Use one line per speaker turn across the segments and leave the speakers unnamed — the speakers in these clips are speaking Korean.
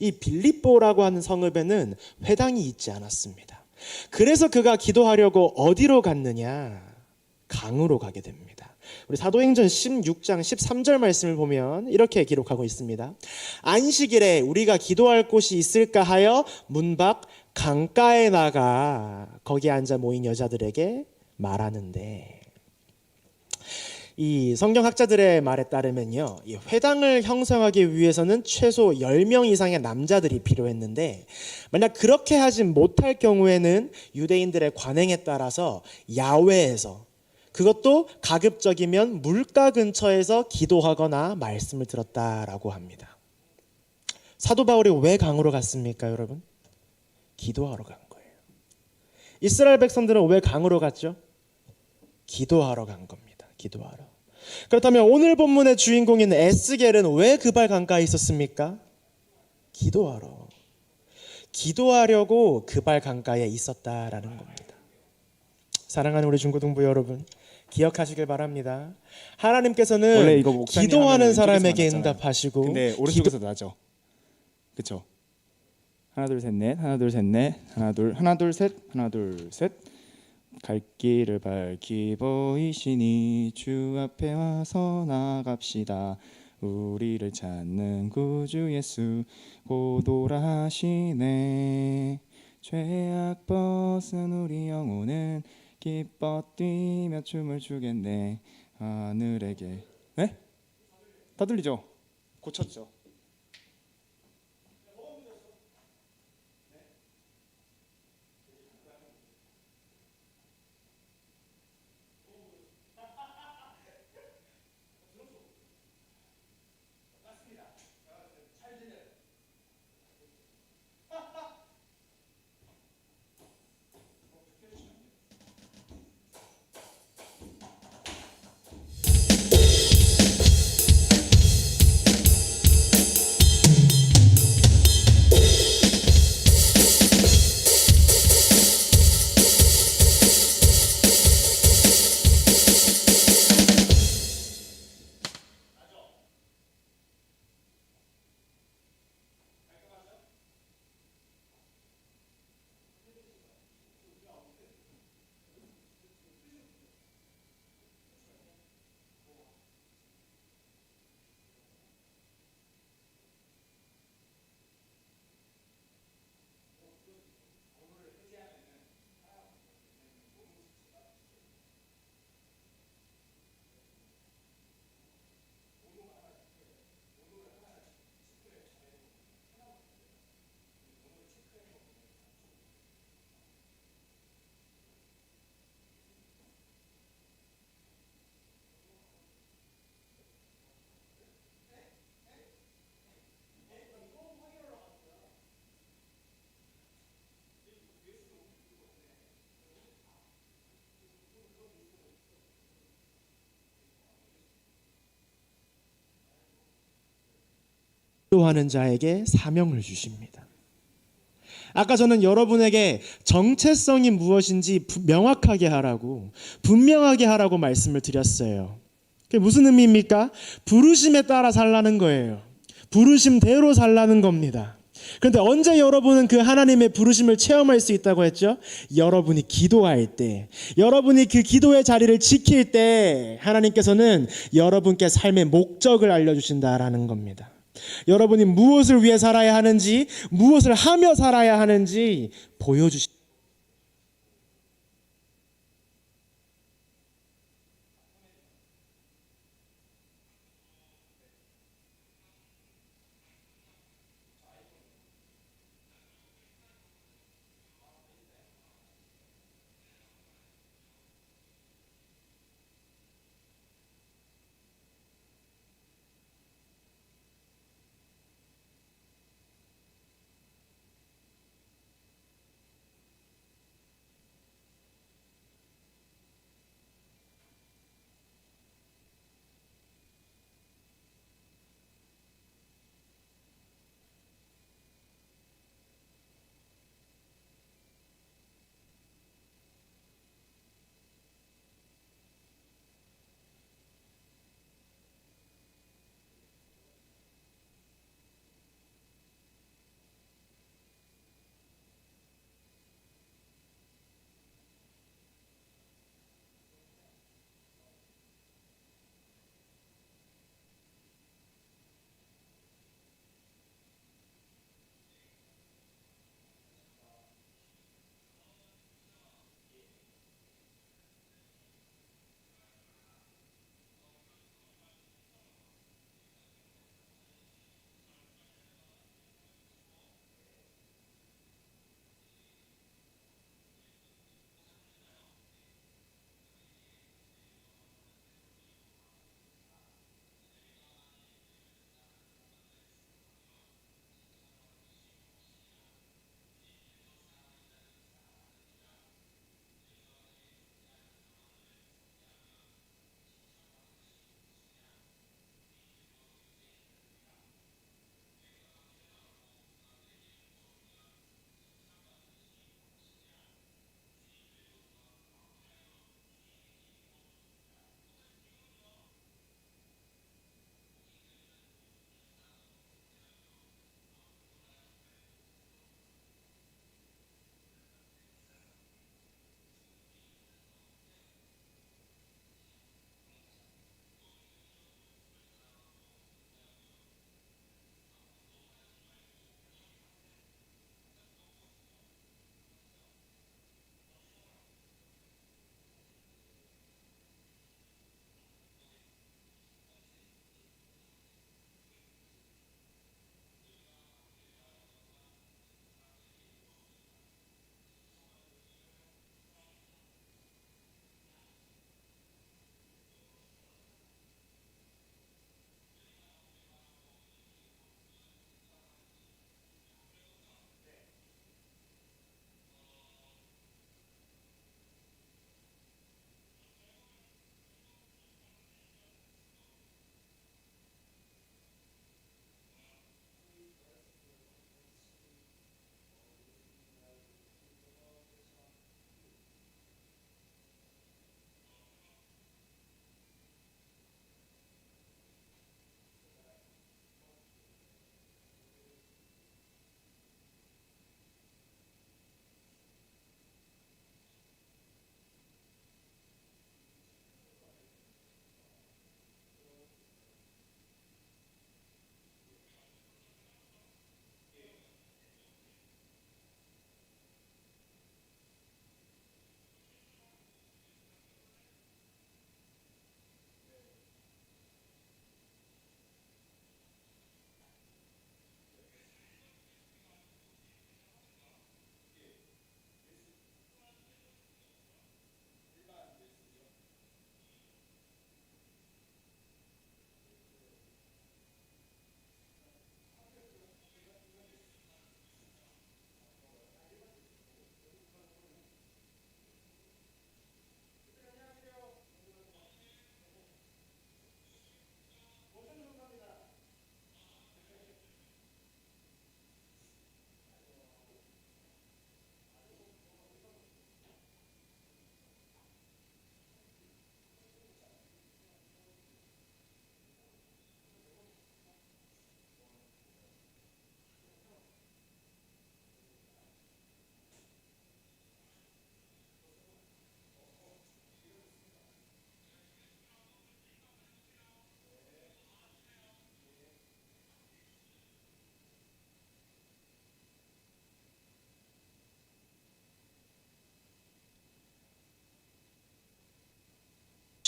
이 빌립보라고 하는 성읍에는 회당이 있지 않았습니다. 그래서 그가 기도하려고 어디로 갔느냐? 강으로 가게 됩니다. 우리 사도행전 16장 13절 말씀을 보면 이렇게 기록하고 있습니다. 안식일에 우리가 기도할 곳이 있을까 하여 문밖 강가에 나가 거기 앉아 모인 여자들에게 말하는데 이 성경학자들의 말에 따르면요. 이 회당을 형성하기 위해서는 최소 10명 이상의 남자들이 필요했는데 만약 그렇게 하지 못할 경우에는 유대인들의 관행에 따라서 야외에서 그것도 가급적이면 물가 근처에서 기도하거나 말씀을 들었다라고 합니다. 사도 바울이 왜 강으로 갔습니까, 여러분? 기도하러 간 거예요. 이스라엘 백성들은 왜 강으로 갔죠? 기도하러 간 겁니다. 기도하러. 그렇다면 오늘 본문의 주인공인 에스겔은 왜 그발 강가에 있었습니까? 기도하러. 기도하려고 그발 강가에 있었다라는 겁니다. 사랑하는 우리 중고등부 여러분, 기억하시길 바랍니다. 하나님께서는 기도하는 사람에게. 응답하시고
근데 오른쪽에서 나죠. 그렇죠. 하나 둘 셋 넷 하나 둘 셋 넷 하나 둘 하나 둘 셋 하나 둘 셋 갈 길을 밝히 보이시니 주 앞에 와서 나갑시다. 우리를 찾는 구주 예수 고도라시네 죄악 벗은 우리 영혼은 기뻐 뛰며 춤을 추겠네 하늘에게 네? 다 들리죠? 고쳤죠?
기도하는 자에게 사명을 주십니다. 아까 저는 여러분에게 정체성이 무엇인지 부- 명확하게 하라고 분명하게 하라고 말씀을 드렸어요. 그게 무슨 의미입니까? 부르심에 따라 살라는 거예요. 부르심대로 살라는 겁니다. 그런데 언제 여러분은 그 하나님의 부르심을 체험할 수 있다고 했죠? 여러분이 기도할 때, 여러분이 그 기도의 자리를 지킬 때 하나님께서는 여러분께 삶의 목적을 알려주신다라는 겁니다. 여러분이 무엇을 위해 살아야 하는지, 무엇을 하며 살아야 하는지 보여주시.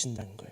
주신다는 거예요.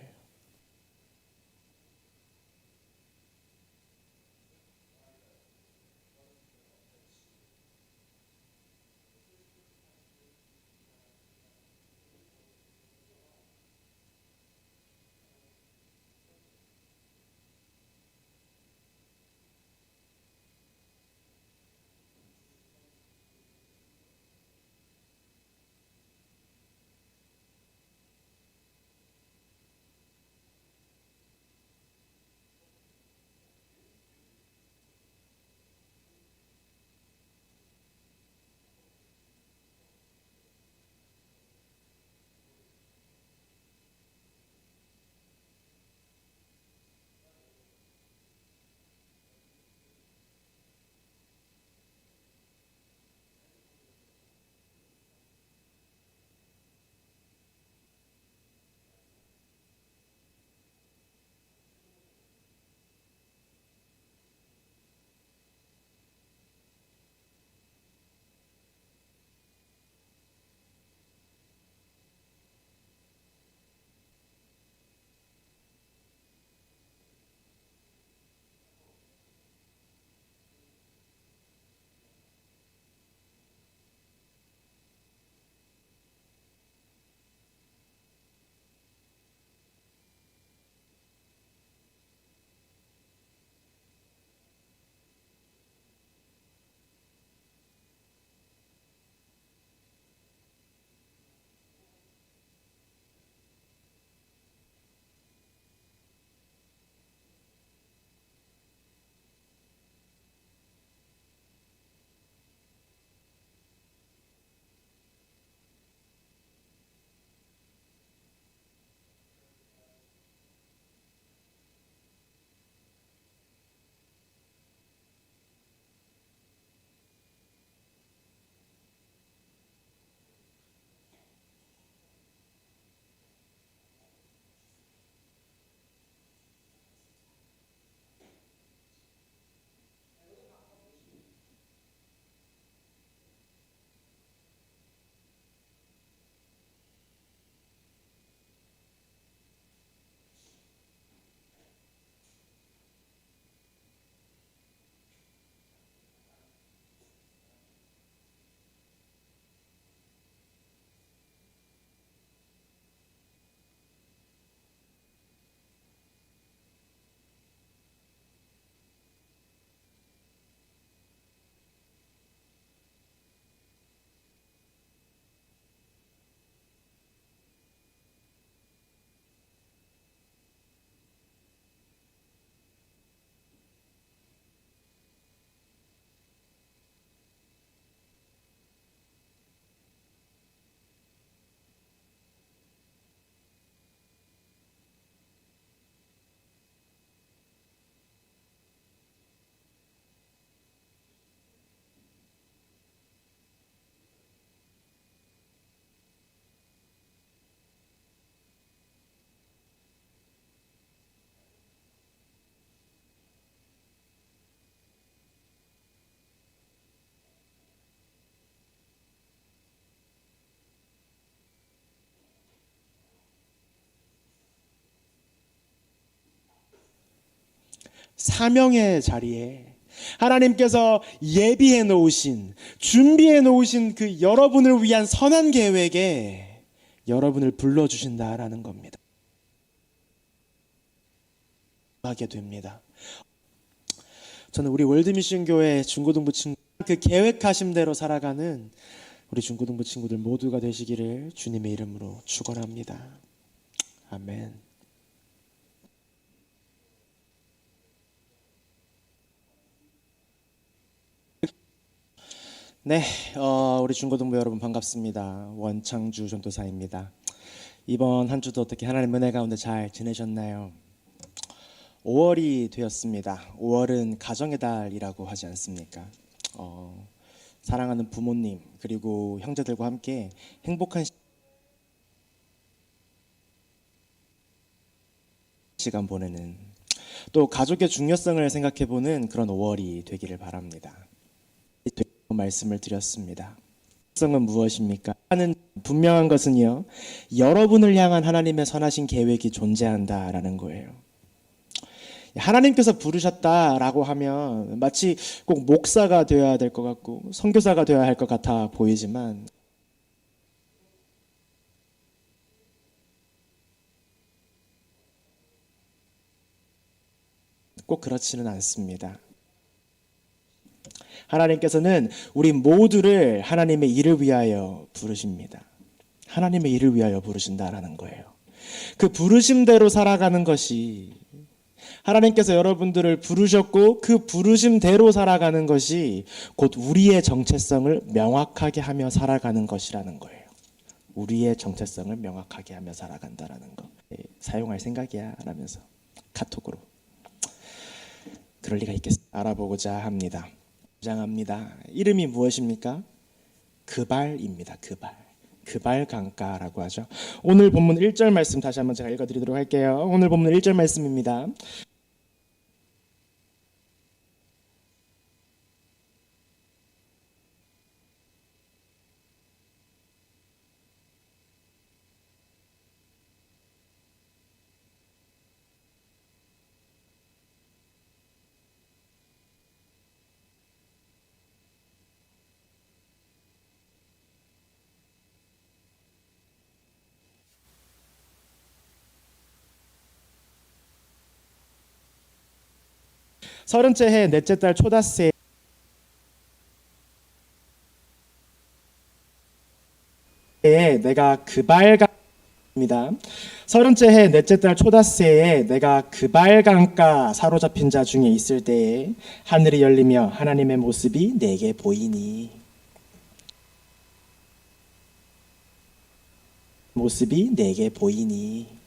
사명의 자리에 하나님께서 예비해 놓으신 준비해 놓으신 그 여러분을 위한 선한 계획에 여러분을 불러 주신다라는 겁니다. 하게 됩니다. 저는 우리 월드미션 교회 중고등부 친구 그 계획하신 대로 살아가는 우리 중고등부 친구들 모두가 되시기를 주님의 이름으로 축원합니다. 아멘. 네, 어, 우리 중고등부 여러분 반갑습니다. 원창주 전도사입니다. 이번 한 주도 어떻게 하나님 은혜 가운데 잘 지내셨나요? 5월이 되었습니다. 5월은 가정의 달이라고 하지 않습니까? 어, 사랑하는 부모님 그리고 형제들과 함께 행복한 시- 시간 보내는 또 가족의 중요성을 생각해 보는 그런 5월이 되기를 바랍니다. 말씀을 드렸습니다. 성은 무엇입니까? 하는 분명한 것은요. 여러분을 향한 하나님의 선하신 계획이 존재한다라는 거예요. 하나님께서 부르셨다라고 하면 마치 꼭 목사가 되어야 될 것 같고 선교사가 되어야 할 것 같아 보이지만 꼭 그렇지는 않습니다. 하나님께서는 우리 모두를 하나님의 일을 위하여 부르십니다. 하나님의 일을 위하여 부르신다라는 거예요. 그 부르심대로 살아가는 것이 하나님께서 여러분들을 부르셨고 그 부르심대로 살아가는 것이 곧 우리의 정체성을 명확하게 하며 살아가는 것이라는 거예요. 우리의 정체성을 명확하게 하며 살아간다라는 거. 예, 사용할 생각이야 라면서 카톡으로 그럴 리가 있겠 알아보고자 합니다. 주장합니다. 이름이 무엇입니까? 그발입니다. 그발. 그발 강가라고 하죠. 오늘 본문 1절 말씀 다시 한번 제가 읽어 드리도록 할게요. 오늘 본문 1절 말씀입니다. 서른째 해 넷째 달 초다새 에 내가 그발강입니다. 서른째 해 넷째 달 초다새에 내가 그발강가 사로잡힌 자 중에 있을 때에 하늘이 열리며 하나님의 모습이 내게 보이니 모습이 내게 보이니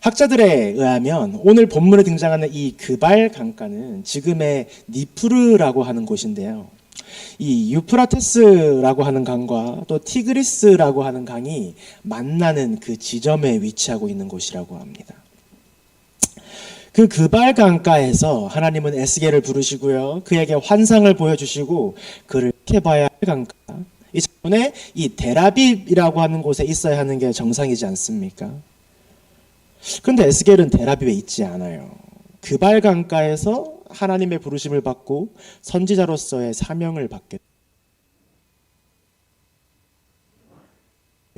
학자들에 의하면 오늘 본문에 등장하는 이 그발 강가는 지금의 니프르라고 하는 곳인데요. 이 유프라테스라고 하는 강과 또 티그리스라고 하는 강이 만나는 그 지점에 위치하고 있는 곳이라고 합니다. 그 그발 강가에서 하나님은 에스겔을 부르시고요. 그에게 환상을 보여주시고 그를 캐봐야 할 강가. 이 전에 이 데라빕이라고 하는 곳에 있어야 하는 게 정상이지 않습니까? 그런데 에스겔은 데라비에 있지 않아요. 그발 강가에서 하나님의 부르심을 받고 선지자로서의 사명을 받게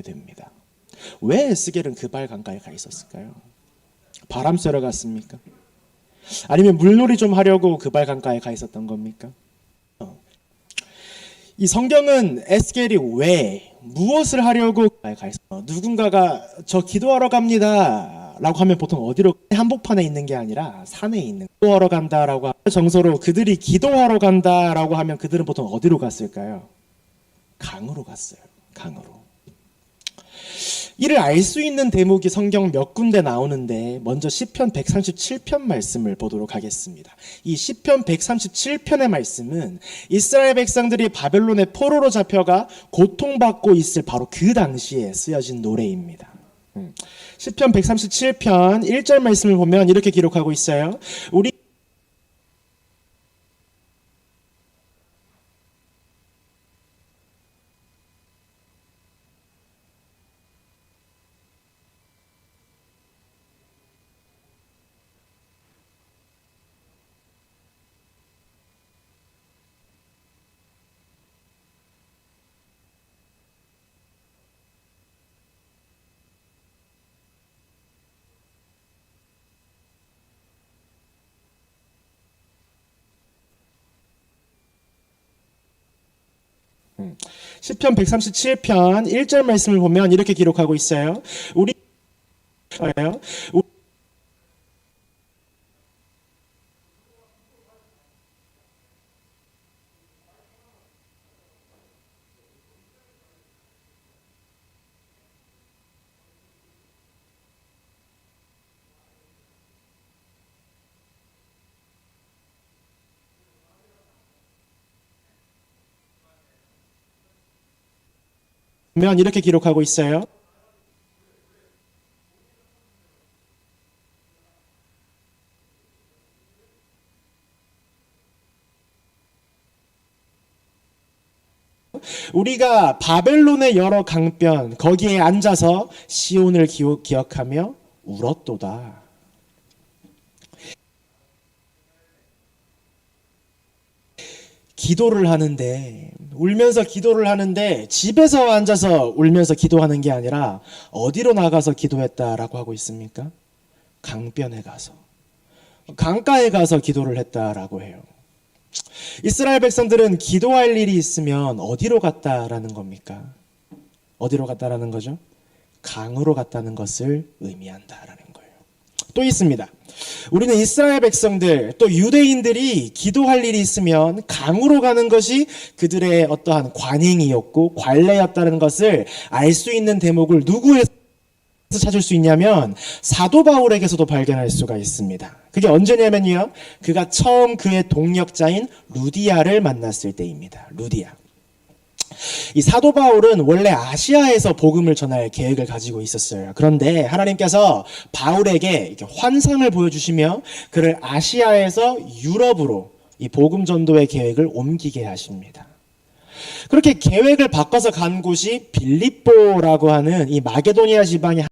됩니다. 왜 에스겔은 그발 강가에 가 있었을까요? 바람 쐬러 갔습니까? 아니면 물놀이 좀 하려고 그발 강가에 가 있었던 겁니까? 어. 이 성경은 에스겔이 왜 무엇을 하려고 가 있어? 누군가가 저 기도하러 갑니다. 라고 하면 보통 어디로 한복판에 있는 게 아니라 산에 있는 기도하러 간다라고 정서로 그들이 기도하러 간다라고 하면 그들은 보통 어디로 갔을까요? 강으로 갔어요. 강으로. 이를 알 수 있는 대목이 성경 몇 군데 나오는데 먼저 시편 137편 말씀을 보도록 하겠습니다. 이 시편 137편의 말씀은 이스라엘 백성들이 바벨론의 포로로 잡혀가 고통받고 있을 바로 그 당시에 쓰여진 노래입니다. 음. 시편 137편 1절 말씀을 보면 이렇게 기록하고 있어요. 우리 시편 137편 1절 말씀을 보면 이렇게 기록하고 있어요. 우리 보면 이렇게 기록하고 있어요. 우리가 바벨론의 여러 강변 거기에 앉아서 시온을 기억하며 울었도다. 기도를 하는데 울면서 기도를 하는데 집에서 앉아서 울면서 기도하는 게 아니라 어디로 나가서 기도했다라고 하고 있습니까? 강변에 가서 강가에 가서 기도를 했다라고 해요. 이스라엘 백성들은 기도할 일이 있으면 어디로 갔다라는 겁니까? 어디로 갔다라는 거죠? 강으로 갔다는 것을 의미한다라는. 또 있습니다. 우리는 이스라엘 백성들 또 유대인들이 기도할 일이 있으면 강으로 가는 것이 그들의 어떠한 관행이었고 관례였다는 것을 알 수 있는 대목을 누구에서 찾을 수 있냐면 사도 바울에게서도 발견할 수가 있습니다. 그게 언제냐면요. 그가 처음 그의 동역자인 루디아를 만났을 때입니다. 루디아. 이 사도 바울은 원래 아시아에서 복음을 전할 계획을 가지고 있었어요. 그런데 하나님께서 바울에게 이렇게 환상을 보여주시며 그를 아시아에서 유럽으로 이 복음 전도의 계획을 옮기게 하십니다. 그렇게 계획을 바꿔서 간 곳이 빌립보라고 하는 이 마게도니아 지방의